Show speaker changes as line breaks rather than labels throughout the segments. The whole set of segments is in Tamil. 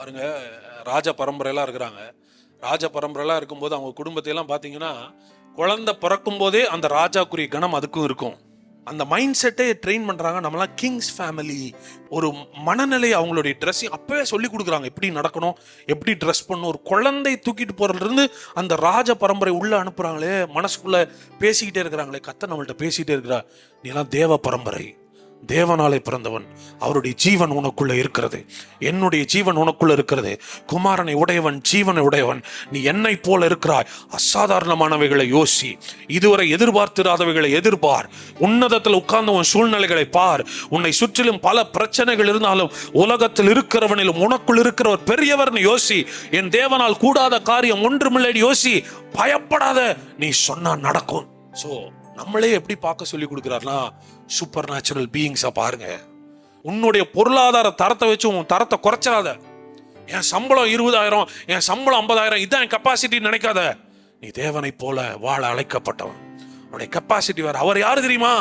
பாருங்க ராஜ பரம்பரையெல்லாம் இருக்கிறாங்க. ராஜ பரம்பரையெல்லாம் இருக்கும்போது அவங்க குடும்பத்தையெல்லாம் பார்த்தீங்கன்னா குழந்தை பிறக்கும் போதே அந்த ராஜாக்குரிய கணம் அதுக்கும் இருக்கும். அந்த மைண்ட் செட்டே ட்ரெயின் பண்ணுறாங்க நம்மலாம் கிங்ஸ் ஃபேமிலி ஒரு மனநிலை அவங்களுடைய ட்ரெஸ்ஸிங் அப்போவே சொல்லி கொடுக்குறாங்க. எப்படி நடக்கணும் எப்படி ட்ரெஸ் பண்ணணும். ஒரு குழந்தை தூக்கிட்டு போகிறதுலேருந்து அந்த ராஜ பரம்பரை உள்ளே அனுப்புகிறாங்களே மனசுக்குள்ளே பேசிக்கிட்டே இருக்கிறாங்களே. கத்த நம்மள்ட்ட பேசிக்கிட்டே இருக்கிறா நீலாம் தேவ பரம்பரை. தேவனாலே பிறந்தவன். அவருடைய ஜீவன் உனக்குள்ள இருக்கிறது. என்னுடைய ஜீவன் உனக்குள்ள இருக்கிறது. குமாரனை உடையவன் ஜீவனை உடையவன். நீ என்னை போல இருக்கிறாய். அசாதாரணமானவைகளை யோசி. இதுவரை எதிர்பார்த்திராதவைகளை எதிர்பார். உன்னதத்தில் உட்கார்ந்தவன் சூழ்நிலைகளை பார். உன்னை சுற்றிலும் பல பிரச்சனைகள் இருந்தாலும் உலகத்தில் இருக்கிறவனிலும் உனக்குள் இருக்கிறவர் பெரியவர்னு யோசி. என் தேவனால் கூடாத காரியம் ஒன்றுமில்லைன்னு யோசி. பயப்படாத. நீ சொன்னா நடக்கும். சோ நம்மளே எப்படி பார்க்க சொல்லி கொடுக்குறாருனா சூப்பர் நேச்சுரல் பீயிங்ஸை பாருங்க. உன்னுடைய பொருளாதார தரத்தை வச்சு உன் தரத்தை குறைச்சிடாத. என் சம்பளம் இருபதாயிரம் என் சம்பளம் ஐம்பதாயிரம் இதான் என் கெப்பாசிட்டி நினைக்காத. நீ தேவனை போல வாழ அழைக்கப்பட்டவன். அவனுடைய கெப்பாசிட்டி வேறு. அவர் யார் தெரியுமா?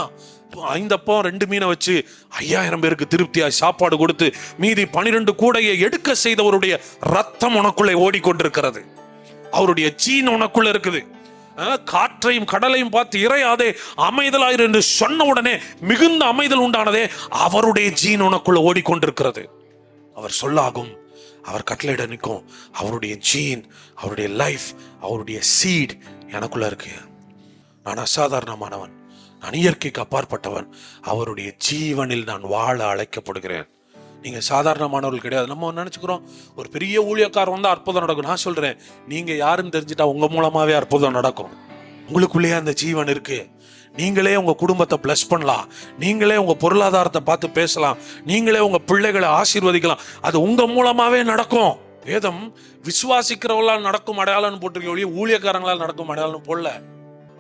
ஐந்தப்போ ரெண்டு மீனை வச்சு ஐயாயிரம் பேருக்கு திருப்தியாக சாப்பாடு கொடுத்து மீதி பனிரெண்டு கூடையை எடுக்க செய்தவருடைய ரத்தம் உனக்குள்ளே ஓடிக்கொண்டிருக்கிறது. அவருடைய ஜீன் உனக்குள்ள இருக்குது. காற்றையும் கடலையும் பார்த்து இறையாதே அமைதலாயிரு என்று சொன்ன உடனே மிகுந்த அமைதல் உண்டானதே அவருடைய ஜீன் உனக்குள்ள ஓடிக்கொண்டிருக்கிறது. அவர் சொல்லாகும் அவர் கட்டளையிட நிற்கும் அவருடைய ஜீன் அவருடைய லைஃப் அவருடைய சீட் எனக்குள்ள இருக்கு. நான் அசாதாரணமானவன் நான் இயற்கைக்கு அப்பாற்பட்டவன் அவருடைய ஜீவனில் நான் வாழ அழைக்கப்படுகிறேன். நீங்கள் சாதாரணமானவர்கள் கிடையாது. நம்ம நினச்சிக்கிறோம் ஒரு பெரிய ஊழியக்காரர் வந்து அற்புதம் நடக்கும். நான் சொல்கிறேன் நீங்கள் யாருன்னு தெரிஞ்சுட்டா உங்கள் மூலமாகவே அற்புதம் நடக்கும். உங்களுக்குள்ளேயே அந்த ஜீவன் இருக்குது நீங்களே உங்கள் குடும்பத்தை ப்ளஸ் பண்ணலாம். நீங்களே உங்கள் பொருளாதாரத்தை பார்த்து பேசலாம். நீங்களே உங்கள் பிள்ளைகளை ஆசீர்வதிக்கலாம். அது உங்கள் மூலமாகவே நடக்கும். வேதம் விசுவாசிக்கிறவங்களால் நடக்கும் அடையாளம்னு போட்டிருக்க ஒழிய ஊழியக்காரங்களால் நடக்கும் அடையாளம்னு போடல.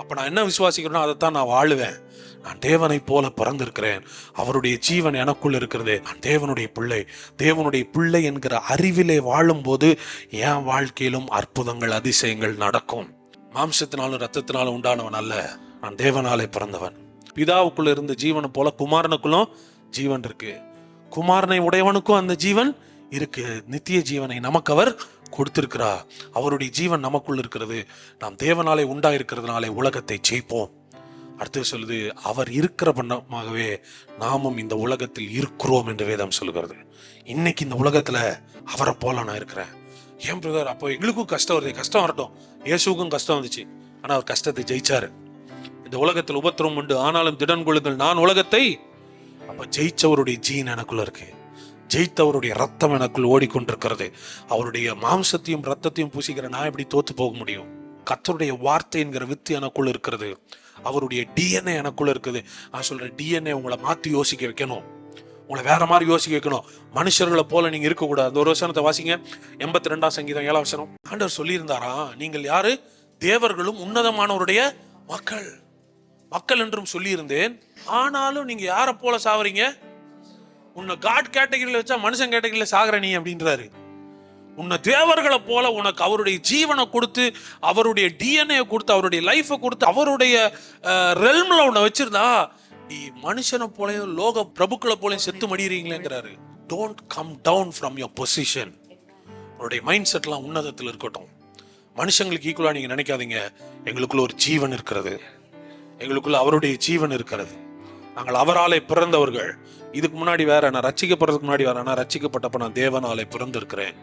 அப்போ நான் என்ன விசுவாசிக்கிறேனோ அதைத்தான் நான் வாழுவேன். நான் தேவனை போல பிறந்திருக்கிறேன். அவருடைய ஜீவன் எனக்குள் இருக்கிறது. நான் தேவனுடைய பிள்ளை. தேவனுடைய பிள்ளை என்கிற அறிவிலே வாழும்போது என் வாழ்க்கையிலும் அற்புதங்கள் அதிசயங்கள் நடக்கும். மாம்சத்தினாலும் ரத்தத்தினாலும் உண்டானவன் அல்ல. நான் தேவனாலே பிறந்தவன். பிதாவுக்குள்ள இருந்த ஜீவனை போல குமாரனுக்குள்ளும் ஜீவன் இருக்கு. குமாரனை உடையவனுக்கும் அந்த ஜீவன் இருக்கு. நித்திய ஜீவனை நமக்கு அவர் கொடுத்திருக்கிறார் அவருடைய ஜீவன் நமக்குள் இருக்கிறது. நாம் தேவனாலே உண்டாயிருக்கிறதுனாலே உலகத்தை ஜெயிப்போம். அடுத்து சொல்லுது அவர் இருக்கிற பண்ணமாகவே நாமும் இந்த உலகத்தில் இருக்கிறோம் என்று வேதம் சொல்கிறது இன்னைக்கு இந்த உலகத்துல அவரை போல நான் இருக்கிறேன். ஏன் பிரதர் அப்போ எங்களுக்கும் கஷ்டம் வருது. கஷ்டம் வரட்டும். இயேசுவுக்கும் கஷ்டம் வந்துச்சு. ஆனா அவர் கஷ்டத்தை ஜெயிச்சாரு. இந்த உலகத்தில் உபத்திரம் உண்டு. ஆனாலும் திடன் கொள்ளுங்கள். நான் உலகத்தை அப்ப ஜெயிச்சவருடைய ஜீன் எனக்குள்ள இருக்கு. ஜெயித்தவருடைய ரத்தம் எனக்குள் ஓடிக்கொண்டிருக்கிறது. அவருடைய மாம்சத்தையும் ரத்தத்தையும் பூசிக்கிற நான் எப்படி தோத்து போக முடியும்? கத்தருடைய வார்த்தை என்கிற வித்து எனக்குள் இருக்கிறது. அவருடைய டிஎன்ஏ எனக்குள்ள இருக்குது. நான் சொல்றேன் டிஎன்ஏ உங்களை மாத்தி யோசிக்க வைக்கணும். உங்களை வேற மாதிரி யோசிக்க வைக்கணும். மனுஷர்களை போல நீங்க இருக்கக்கூடாது. அந்த ஒரு வசனத்தை வாசிங்க. எண்பத்தி ரெண்டாம் சங்கீதம் ஏழாம் வசனம். ஆண்டவர் சொல்லியிருந்தாரா? நீங்கள் யாரு? தேவர்களும் உன்னதமானவருடைய மக்கள். மக்கள் என்றும் சொல்லியிருந்தேன். ஆனாலும் நீங்க யாரை போல சாவறீங்க? உன்னை காட் கேட்டகிரியில் வச்சா மனுஷன் கேட்டகிரியில் சாகுற நீ அப்படின்றாரு. உன்னை தேவர்களை போல உனக்கு அவருடைய ஜீவனை கொடுத்து அவருடைய டிஎன்ஏ கொடுத்து அவருடைய லைஃபை கொடுத்து அவருடைய ரெல்மில் உன்னை வச்சிருந்தா நீ மனுஷனை போலயும் லோக பிரபுக்களை போலயும் செத்து மடிகிறீங்களேங்கிறாரு don't come down from your position உன்னுடைய மைண்ட் செட்லாம் உன்னதத்தில் இருக்கட்டும். மனுஷங்களுக்கு ஈக்குவலாக நீங்கள் நினைக்காதீங்க. எங்களுக்குள்ள ஒரு ஜீவன் இருக்கிறது. எங்களுக்குள்ள அவருடைய ஜீவன் இருக்கிறது. நாங்கள் அவராலே பிறந்தவர்கள். இதுக்கு முன்னாடி வேற நான் ரச்சிக்கப்படுறதுக்கு முன்னாடி வேற நான் ரச்சிக்கப்பட்டப்ப நான் தேவனாலே பிறந்திருக்கிறேன்.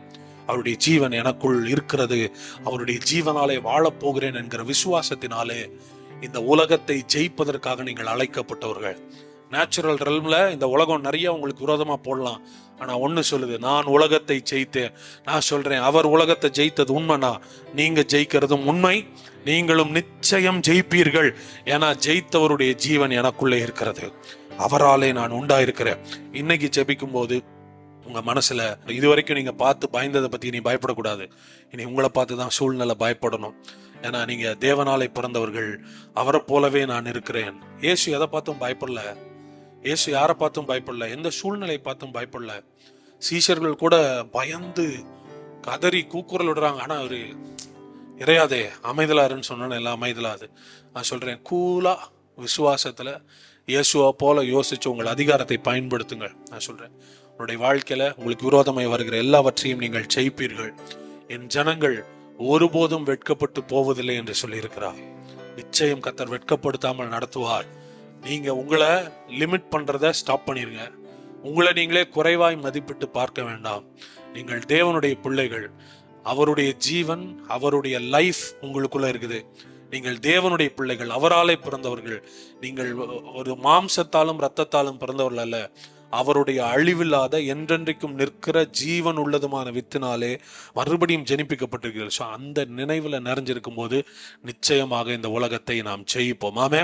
அவருடைய ஜீவன் எனக்குள் இருக்கிறது. அவருடைய ஜீவனாலே வாழப்போகிறேன் என்கிற விசுவாசத்தினாலே இந்த உலகத்தை ஜெயிப்பதற்காக நீங்கள் அழைக்கப்பட்டவர்கள். நேச்சுரல் ரெல்மில் இந்த உலகம் நிறைய உங்களுக்கு விரோதமாக போடலாம். ஆனால் ஒண்ணு சொல்லுது நான் உலகத்தை ஜெயித்தேன். நான் சொல்கிறேன் அவர் உலகத்தை ஜெயித்தது உண்மைனா நீங்கள் ஜெயிக்கிறதும் உண்மை நீங்களும் நிச்சயம் ஜெயிப்பீர்கள். ஏன்னா ஜெயித்தவருடைய ஜீவன் எனக்குள்ளே இருக்கிறது. அவராலே நான் உண்டாயிருக்கிறேன். இன்னைக்கு ஜெபிக்கும் போது உங்கள் மனசுல இது வரைக்கும் பார்த்து பயந்ததை பற்றி நீ பயப்படக்கூடாது. இனி உங்களை பார்த்து தான் சூழ்நிலை பயப்படணும். ஏன்னா நீங்கள் தேவனாலை பிறந்தவர்கள். அவரை போலவே நான் இருக்கிறேன். இயேசு எதை பார்த்தும் பயப்படல. இயேசு யாரை பார்த்தும் பயப்படல எந்த சூழ்நிலை பார்த்தும் பயப்படல. சீஷர்கள் கூட பயந்து கதறி கூக்குரல் விடுறாங்க. ஆனால் அவர் இறையாதே அமைதலாருன்னு சொன்னோன்னு எல்லாம் அமைதலாது. நான் சொல்கிறேன் கூலாக விசுவாசத்தில் இயேசுவா போல யோசிச்சு உங்கள் அதிகாரத்தை பயன்படுத்துங்கள். நான் சொல்கிறேன் உங்களுடைய வாழ்க்கையில் உங்களுக்கு விரோதமாய் வருகிற எல்லாவற்றையும் நீங்கள் ஜெயிப்பீர்கள். என் ஜனங்கள் ஒருபோதும் வெட்கப்பட்டு போவதில்லை என்று சொல்லியிருக்கிறார். நிச்சயம் கத்தர் வெட்கப்படுத்தாமல் நடத்துவார். நீங்கள் உங்களை லிமிட் பண்ணுறத ஸ்டாப் பண்ணிடுங்க உங்களை நீங்களே குறைவாய் மதிப்பிட்டு பார்க்க வேண்டாம். நீங்கள் தேவனுடைய பிள்ளைகள். அவருடைய ஜீவன் அவருடைய லைஃப் உங்களுக்குள்ள இருக்குது. நீங்கள் தேவனுடைய பிள்ளைகள் அவராலே பிறந்தவர்கள். நீங்கள் ஒரு மாம்சத்தாலும் இரத்தத்தாலும் பிறந்தவர்கள் அல்ல. அவருடைய அழிவில்லாத என்றென்றைக்கும் நிற்கிற ஜீவன் உள்ளதுமான வித்தினாலே மறுபடியும் ஜெனிப்பிக்கப்பட்டிருக்கிறது. ஸோ அந்த நினைவில் நிறைஞ்சிருக்கும் போது நிச்சயமாக இந்த உலகத்தை நாம் ஜெயிப்போம். ஆமே